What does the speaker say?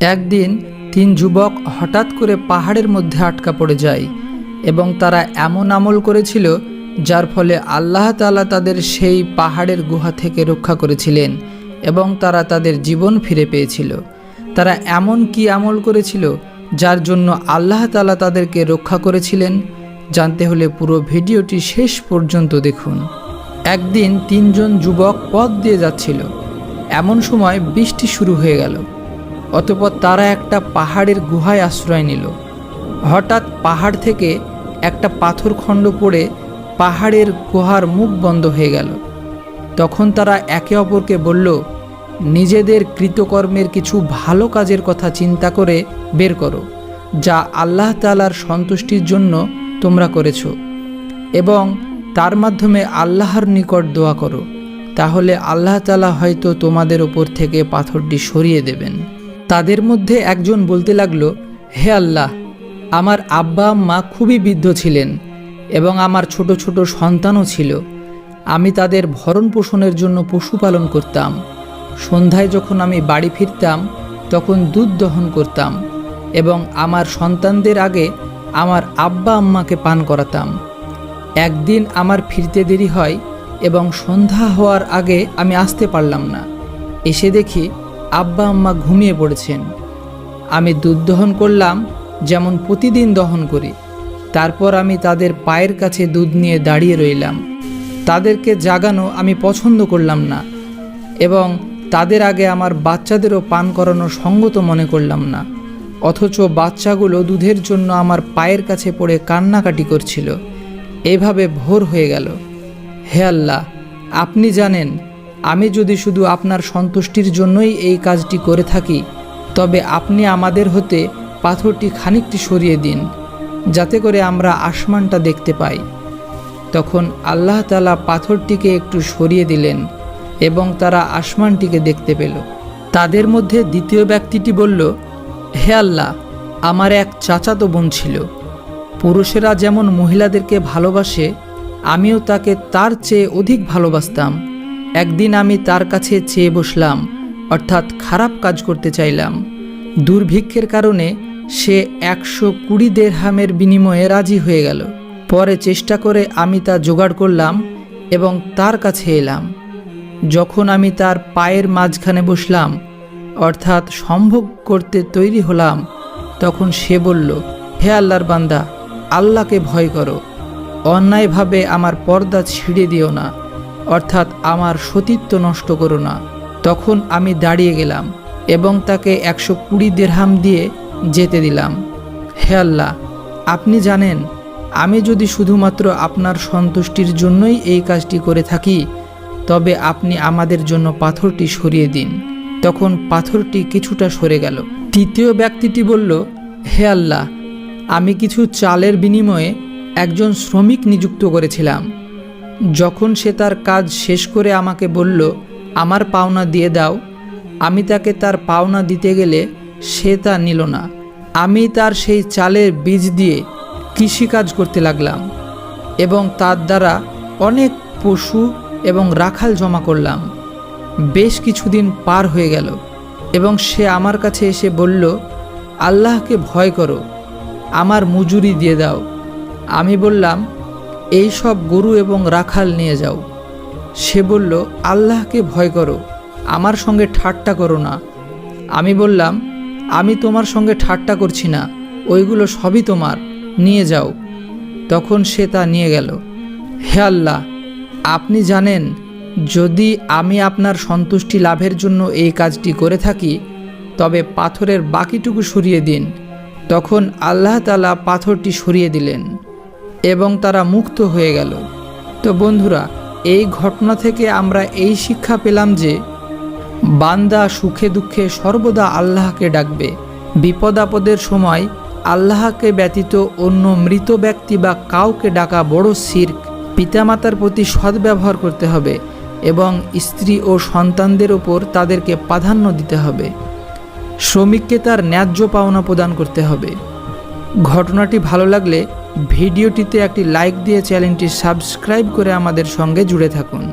একদিন তিন যুবক হঠাৎ করে পাহাড়ের মধ্যে আটকা পড়ে যায় এবং তারা এমন আমল করেছিল যার ফলে আল্লাহ তালা তাদের সেই পাহাড়ের গুহা থেকে রক্ষা করেছিলেন এবং তারা তাদের জীবন ফিরে পেয়েছিল। তারা এমন কি আমল করেছিল যার জন্য আল্লাহ তালা তাদেরকে রক্ষা করেছিলেন? জানতে হলে পুরো ভিডিওটি শেষ পর্যন্ত দেখুন। একদিন তিনজন যুবক পথ দিয়ে যাচ্ছিল। এমন সময় বৃষ্টি শুরু হয়ে গেল। অতপর তারা একটা পাহাড়ের গুহায় আশ্রয় নিল। হঠাৎ পাহাড় থেকে একটা পাথর খণ্ড পড়ে পাহাড়ের গুহার মুখ বন্ধ হয়ে গেল। তখন তারা একে অপরকে বলল, নিজেদের কৃতকর্মের কিছু ভালো কাজের কথা চিন্তা করে বের করো, যা আল্লাহ তালার সন্তুষ্টির জন্য তোমরা করেছ। এবং তার মাধ্যমে আল্লাহর নিকট দোয়া করো, তাহলে আল্লাহ তালা হয়তো তোমাদের ওপর থেকে পাথরটি সরিয়ে দেবেন। তাদের মধ্যে একজন বলতে লাগল, হে আল্লাহ, আমার আব্বা আম্মা খুবই বৃদ্ধ ছিলেন এবং আমার ছোট ছোট সন্তানও ছিল। আমি তাদের ভরণ পোষণের জন্য পশুপালন করতাম। সন্ধ্যায় যখন আমি বাড়ি ফিরতাম, তখন দুধ দহন করতাম এবং আমার সন্তানদের আগে আমার আব্বা আম্মাকে পান করাতাম। একদিন আমার ফিরতে দেরি হয় এবং সন্ধ্যা হওয়ার আগে আমি আসতে পারলাম না। এসে দেখি আব্বা আম্মা ঘুমিয়ে পড়েছেন। আমি দুধ দহন করলাম, যেমন প্রতিদিন দহন করি। তারপর আমি তাদের পায়ের কাছে দুধ নিয়ে দাঁড়িয়ে রইলাম। তাদেরকে জাগানো আমি পছন্দ করলাম না এবং তাদের আগে আমার বাচ্চাদেরও পান করানো সঙ্গত মনে করলাম না। অথচ বাচ্চাগুলো দুধের জন্য আমার পায়ের কাছে পড়ে কান্নাকাটি করছিল। এভাবে ভোর হয়ে গেল। হে আল্লাহ, আপনি জানেন আমি যদি শুধু আপনার সন্তুষ্টির জন্যই এই কাজটি করে থাকি, তবে আপনি আমাদের হতে পাথরটি খানিকটি সরিয়ে দিন, যাতে করে আমরা আসমানটা দেখতে পাই। তখন আল্লাহ তালা পাথরটিকে একটু সরিয়ে দিলেন এবং তারা আসমানটিকে দেখতে পেল। তাদের মধ্যে দ্বিতীয় ব্যক্তিটি বলল, হে আল্লাহ, আমার এক চাচাতো বোন ছিল। পুরুষেরা যেমন মহিলাদেরকে ভালোবাসে, আমিও তাকে তার চেয়ে অধিক ভালোবাসতাম। একদিন আমি তার কাছে চেয়ে বসলাম, অর্থাৎ খারাপ কাজ করতে চাইলাম। দুর্ভিক্ষের কারণে সে একশো কুড়ি দেড়হামের বিনিময়ে রাজি হয়ে গেল। পরে চেষ্টা করে আমি তা জোগাড় করলাম এবং তার কাছে এলাম। যখন আমি তার পায়ের মাঝখানে বসলাম, অর্থাৎ সম্ভোগ করতে তৈরি হলাম, তখন সে বলল, হে আল্লাহর বান্দা, আল্লাহকে ভয় করো। অন্যায়ভাবে আমার পর্দা ছিঁড়ে দিও না। অর্থাৎ আমার সতীত্ব নষ্ট করো না। তখন আমি দাঁড়িয়ে গেলাম এবং তাকে একশো কুড়ি দেড়হাম দিয়ে যেতে দিলাম। হে আল্লাহ, আপনি জানেন, আমি যদি শুধুমাত্র আপনার সন্তুষ্টির জন্যই এই কাজটি করে থাকি, তবে আপনি আমাদের জন্য পাথরটি সরিয়ে দিন। তখন পাথরটি কিছুটা সরে গেল। তৃতীয় ব্যক্তিটি বলল, হে আল্লাহ, আমি কিছু চালের বিনিময়ে একজন শ্রমিক নিযুক্ত করেছিলাম। যখন সে তার কাজ শেষ করে আমাকে বলল, আমার পাওনা দিয়ে দাও, আমি তাকে তার পাওনা দিতে গেলে সে তা নিল না। আমি তার সেই চালের বীজ দিয়ে কৃষিকাজ করতে লাগলাম এবং তার দ্বারা অনেক পশু এবং রাখাল জমা করলাম। বেশ কিছুদিন পার হয়ে গেল এবং সে আমার কাছে এসে বলল, আল্লাহকে ভয় করো, আমার মজুরি দিয়ে দাও। আমি বললাম এই সব গরু এবং রাখাল নিয়ে যাও। সে বলল, আল্লাহকে ভয় করো, আমার সঙ্গে ঠাট্টা করো না। আমি বললাম, আমি তোমার সঙ্গে ঠাট্টা করছি না, ওইগুলো সবই তোমার, নিয়ে যাও। তখন সে তা নিয়ে গেল, হে আল্লাহ, আপনি জানেন, যদি আমি আপনার সন্তুষ্টি লাভের জন্য এই কাজটি করে থাকি, তবে পাথরের বাকিটুকু সরিয়ে দিন। তখন আল্লাহ তালা পাথরটি সরিয়ে দিলেন। এবং তারা মুক্ত হয়ে গেল। তো বন্ধুরা, এই ঘটনা থেকে আমরা এই শিক্ষা পেলাম যে, বান্দা সুখে দুঃখে সর্বদা আল্লাহকে ডাকবে। বিপদ আপদের সময় আল্লাহকে ব্যতীত অন্য মৃত ব্যক্তি বা কাউকে ডাকা বড় শির্ক। পিতামাতার প্রতি সদ্ব্যবহার করতে হবে এবং স্ত্রী ও সন্তানদের ওপর তাদেরকে প্রাধান্য দিতে হবে। শ্রমিককে তার ন্যায্য পাওনা প্রদান করতে হবে। ঘটনাটি ভালো লাগলে ভিডিওটিতে একটি লাইক দিয়ে চ্যানেলটি সাবস্ক্রাইব করে আমাদের সঙ্গে জুড়ে থাকুন।